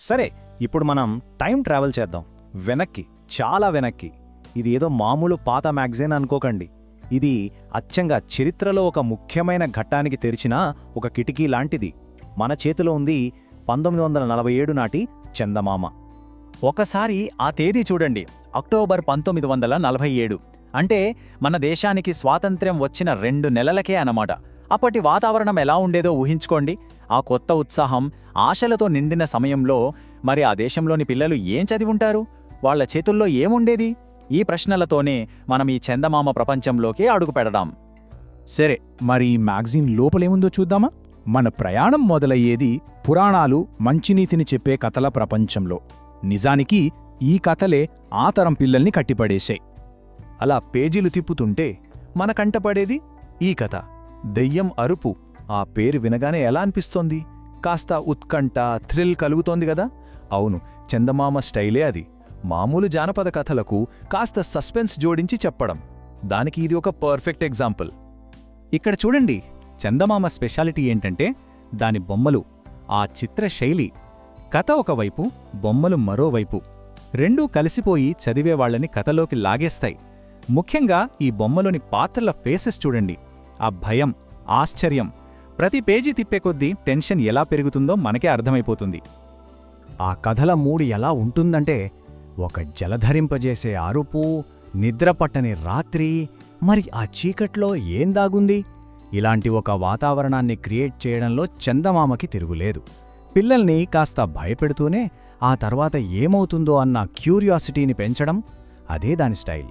సరే ఇప్పుడు మనం టైం ట్రావెల్ చేద్దాం. వెనక్కి చాలా వెనక్కి. ఇది ఏదో మామూలు పాత మ్యాగజైన్ అనుకోకండి. ఇది అచ్చంగా చరిత్రలో ఒక ముఖ్యమైన ఘట్టానికి తెరిచిన ఒక కిటికీ లాంటిది. మన చేతిలో ఉంది పంతొమ్మిది వందల నలభై ఏడు నాటి చందమామ. ఒకసారి ఆ తేదీ చూడండి. అక్టోబర్ పంతొమ్మిది వందల నలభై ఏడు. అంటే మన దేశానికి స్వాతంత్ర్యం వచ్చిన రెండు నెలలకే అన్నమాట. అప్పటి వాతావరణం ఎలా ఉండేదో ఊహించుకోండి. ఆ కొత్త ఉత్సాహం ఆశలతో నిండిన సమయంలో మరి ఆ దేశంలోని పిల్లలు ఏం చదివి ఉంటారు వాళ్ళ చేతుల్లో ఏముండేది? ఈ ప్రశ్నలతోనే మనం ఈ చందమామ ప్రపంచంలోకి అడుగుపెడదాం. సరే మరి ఈ మ్యాగజైన్ లోపలేముందో చూద్దామా? మన ప్రయాణం మొదలయ్యేది పురాణాలు మంచినీతిని చెప్పే కథల ప్రపంచంలో. నిజానికి ఈ కథలే ఆ తరం పిల్లల్ని కట్టిపడేశాయి. అలా పేజీలు తిప్పుతుంటే మన కంటపడేది ఈ కథ. దెయ్యం అరుపు. ఆ పేరు వినగానే ఎలా అనిపిస్తోంది? కాస్త ఉత్కంఠ థ్రిల్ కలుగుతోంది గదా అవును చందమామ స్టైలే అది. మామూలు జానపద కథలకు కాస్త సస్పెన్స్ జోడించి చెప్పడం. దానికి ఇది ఒక పర్ఫెక్ట్ ఎగ్జాంపుల్. ఇక్కడ చూడండి చందమామ స్పెషాలిటీ ఏంటంటే దాని బొమ్మలు ఆ చిత్ర శైలి. కథ ఒకవైపు బొమ్మలు మరోవైపు. రెండూ కలిసిపోయి చదివేవాళ్ళని కథలోకి లాగేస్తాయి. ముఖ్యంగా ఈ బొమ్మలోని పాత్రల ఫేసెస్ చూడండి. ఆ భయం ఆశ్చర్యం ప్రతి పేజీ తిప్పే కొద్దీ టెన్షన్ ఎలా పెరుగుతుందో మనకే అర్థమైపోతుంది. ఆ కథల మూడు ఎలా ఉంటుందంటే ఒక జలధరింపజేసే అరుపు నిద్రపట్టని రాత్రి మరి ఆ చీకట్లో ఏం దాగుంది? ఇలాంటి ఒక వాతావరణాన్ని క్రియేట్ చేయడంలో చందమామకి తిరుగులేదు. పిల్లల్ని కాస్త భయపెడుతూనే ఆ తర్వాత ఏమవుతుందో అన్న క్యూరియాసిటీని పెంచడం అదే దాని స్టైల్.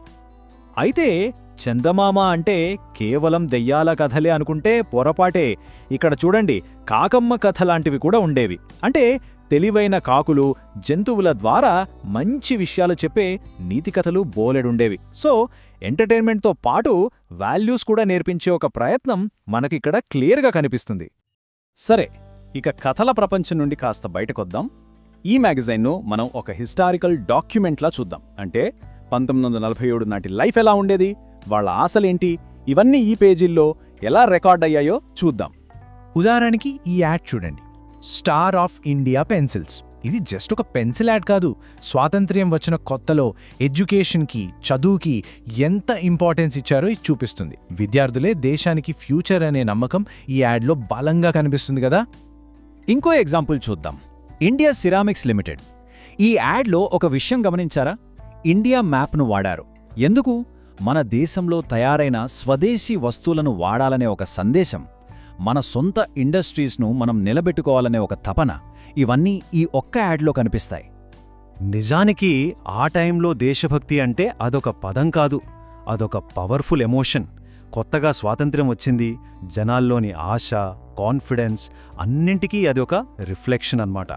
అయితే చందమామ అంటే కేవలం దెయ్యాల కథలే అనుకుంటే పొరపాటే. ఇక్కడ చూడండి కాకమ్మ కథ లాంటివి కూడా ఉండేవి. అంటే తెలివైన కాకులు జంతువుల ద్వారా మంచి విషయాలు చెప్పే నీతి కథలు బోలెడుండేవి. సో ఎంటర్టైన్మెంట్తో పాటు వాల్యూస్ కూడా నేర్పించే ఒక ప్రయత్నం మనకిక్కడ క్లియర్గా కనిపిస్తుంది. సరే ఇక కథల ప్రపంచం నుండి కాస్త బయటకొద్దాం. ఈ మ్యాగజైన్ను మనం ఒక హిస్టారికల్ డాక్యుమెంట్లా చూద్దాం. అంటే పంతొమ్మిది వందల నలభై ఏడు నాటి లైఫ్ ఎలా ఉండేది? వాళ్ళ ఆశలేంటి? ఇవన్నీ ఈ పేజీల్లో ఎలా రికార్డ్ అయ్యాయో చూద్దాం. ఉదాహరణకి ఈ యాడ్ చూడండి. Star of India pencils. ఇది జస్ట్ ఒక పెన్సిల్ యాడ్ కాదు. స్వాతంత్ర్యం వచ్చిన కొత్తలో ఎడ్యుకేషన్కి చదువుకి ఎంత ఇంపార్టెన్స్ ఇచ్చారో ఇది చూపిస్తుంది. విద్యార్థులే దేశానికి ఫ్యూచర్ అనే నమ్మకం ఈ యాడ్లో బలంగా కనిపిస్తుంది కదా? ఇంకో ఎగ్జాంపుల్ చూద్దాం. India ceramics limited. ఈ యాడ్లో ఒక విషయం గమనించారా? ఇండియా మ్యాప్ను వాడారు. ఎందుకు? మన దేశంలో తయారైన స్వదేశీ వస్తువులను వాడాలనే ఒక సందేశం మన సొంత ఇండస్ట్రీస్ను మనం నిలబెట్టుకోవాలనే ఒక తపన ఇవన్నీ ఈ ఒక్క యాడ్లో కనిపిస్తాయి. నిజానికి ఆ టైంలో దేశభక్తి అంటే అదొక పదం కాదు అదొక పవర్ఫుల్ ఎమోషన్. కొత్తగా స్వాతంత్ర్యం వచ్చింది జనాల్లోని ఆశ కాన్ఫిడెన్స్ అన్నింటికీ అది ఒక రిఫ్లెక్షన్ అన్నమాట.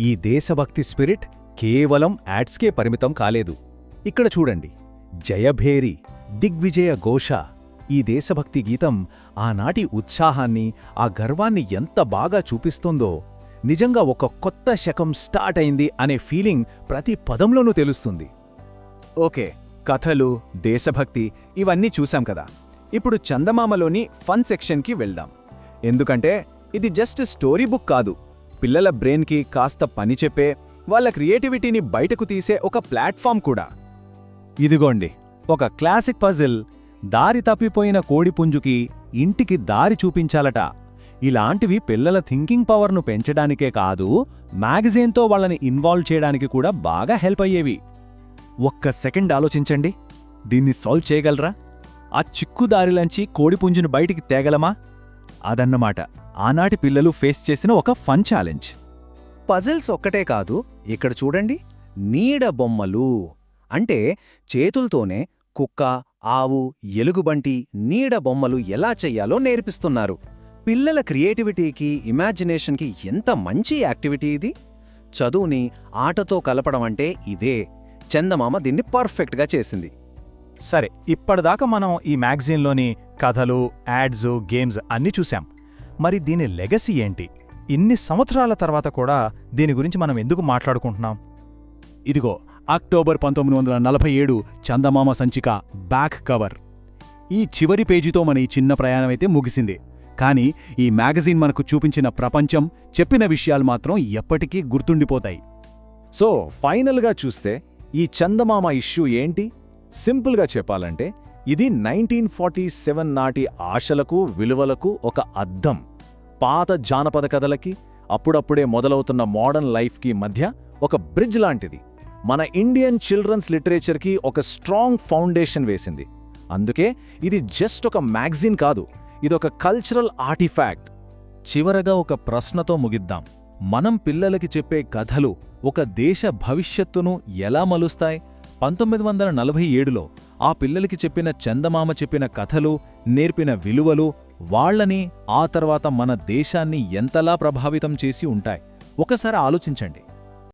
ఈ దేశభక్తి స్పిరిట్ కేవలం యాడ్స్కే పరిమితం కాలేదు. ఇక్కడ చూడండి. జయభేరి దిగ్విజయ ఘోష ఈ దేశభక్తి గీతం ఆనాటి ఉత్సాహాన్ని ఆ గర్వాన్ని ఎంత బాగా చూపిస్తుందో నిజంగా ఒక కొత్త శకం స్టార్ట్ అయింది అనే ఫీలింగ్ ప్రతి పదంలోనూ తెలుస్తుంది. ఓకే కథలు దేశభక్తి ఇవన్నీ చూశాం కదా. ఇప్పుడు చందమామలోని ఫన్ సెక్షన్కి వెళ్దాం. ఎందుకంటే ఇది జస్ట్ స్టోరీ బుక్ కాదు. పిల్లల బ్రెయిన్కి కాస్త పని చెప్పే వాళ్ళ క్రియేటివిటీని బయటకు తీసే ఒక ప్లాట్ఫామ్ కూడా. ఇదిగోండి ఒక క్లాసిక్ పజిల్ దారి తప్పిపోయిన కోడిపుంజుకి ఇంటికి దారి చూపించాలట. ఇలాంటివి పిల్లల థింకింగ్ పవర్ను పెంచడానికే కాదు మ్యాగజైన్తో వాళ్ళని ఇన్వాల్వ్ చేయడానికి కూడా బాగా హెల్ప్ అయ్యేవి. ఒక్క సెకండ్ ఆలోచించండి దీన్ని సాల్వ్ చేయగలరా? ఆ చిక్కుదారిలంచి కోడిపుంజును బయటికి తేగలమా? అదన్నమాట ఆనాటి పిల్లలు ఫేస్ చేసిన ఒక ఫన్ ఛాలెంజ్. పజిల్స్ ఒక్కటే కాదు ఇక్కడ చూడండి నీడ బొమ్మలు. అంటే చేతులతోనే కుక్క ఆవు ఎలుగుబంటి నీడ బొమ్మలు ఎలా చెయ్యాలో నేర్పిస్తున్నారు. పిల్లల క్రియేటివిటీకి ఇమాజినేషన్కి ఎంత మంచి యాక్టివిటీ ఇది? చదువుని ఆటతో కలపడం అంటే ఇదే. చందమామ దీన్ని పర్ఫెక్ట్గా చేసింది. సరే ఇప్పటిదాకా మనం ఈ మ్యాగజైన్లోని కథలు యాడ్స్ గేమ్స్ అన్నీ చూశాం. మరి దీని లెగసీ ఏంటి? ఇన్ని సంవత్సరాల తర్వాత కూడా దీని గురించి మనం ఎందుకు మాట్లాడుకుంటున్నాం? ఇదిగో అక్టోబర్ పంతొమ్మిది వందల నలభై ఏడు చందమామ సంచిక బ్యాక్ కవర్. ఈ చివరి పేజీతో మన ఈ చిన్న ప్రయాణమైతే ముగిసింది. కానీ ఈ మ్యాగజైన్ మనకు చూపించిన ప్రపంచం చెప్పిన విషయాలు మాత్రం ఎప్పటికీ గుర్తుండిపోతాయి. సో ఫైనల్గా చూస్తే ఈ చందమామ ఇష్యూ ఏంటి? సింపుల్గా చెప్పాలంటే ఇది నైన్టీన్ ఫార్టీ సెవెన్ నాటి ఆశలకు విలువలకు ఒక అద్దం. పాత జానపద కథలకి అప్పుడప్పుడే మొదలవుతున్న మోడర్న్ లైఫ్కి మధ్య ఒక బ్రిడ్జ్ లాంటిది. మన ఇండియన్ చిల్డ్రన్స్ లిటరేచర్కి ఒక స్ట్రాంగ్ ఫౌండేషన్ వేసింది. అందుకే ఇది జస్ట్ ఒక మ్యాగజిన్ కాదు ఇదొక కల్చరల్ ఆర్టిఫాక్ట్ చివరగా ఒక ప్రశ్నతో ముగిద్దాం. మనం పిల్లలకి చెప్పే కథలు ఒక దేశ భవిష్యత్తును ఎలా మలుస్తాయి? పంతొమ్మిది వందల నలభై ఏడులో ఆ పిల్లలకి చెప్పిన చందమామ చెప్పిన కథలు నేర్పిన విలువలు వాళ్ళని ఆ తర్వాత మన దేశాన్ని ఎంతలా ప్రభావితం చేసి ఉంటాయి? ఒకసారి ఆలోచించండి.